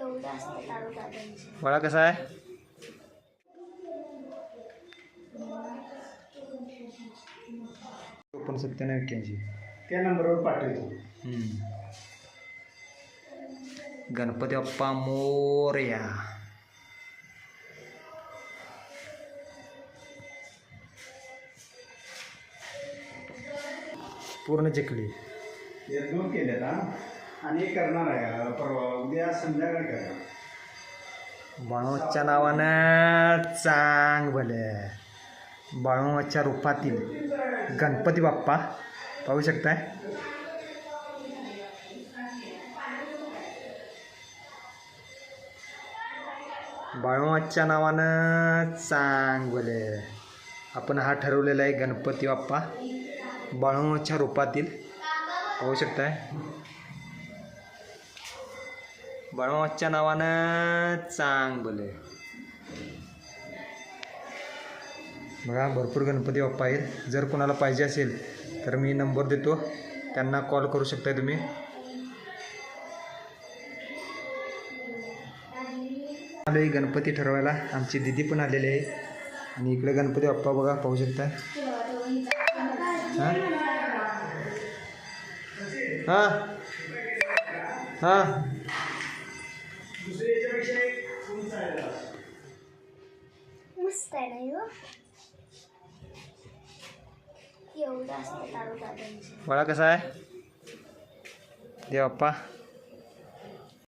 एवढं असतं तारू दादांचं. बाळा कसा आहे? पण सत्त्याण्णव एक्क्याऐंशी. त्या नंबरवर पाठवतो गणपती बाप्पा मोरया. पूर्ण चिखली एक दोन केले ना आणि करणार आहे परवा उद्या संध्याकाळी करणार. बाळूच्या नावानं चांग भले. बाळूच्या रूपातील गणपती बाप्पा पाहू शकताय? बाळूच्या नावानं चांग भले. आपण हा ठरवलेला आहे गणपती बाप्पा. बाळूच्या रूपातील पाहू शकताय? बाळूमाच्या नावानं चांग बोले. बघा भरपूर गणपती बाप्पा आहेत. जर कोणाला पाहिजे असेल तर मी नंबर देतो. त्यांना कॉल करू शकताय तुम्ही. आलोय गणपती ठरवायला. आमची दिदी पण आलेली आहे. आणि इकडे गणपती बाप्पा बघा पाहू शकता हां? हां? हां? मस्त आहे ना ह्यो? एवढं असतं तारू दादांचं. बाळा कसा आहे? दे बाप्पा.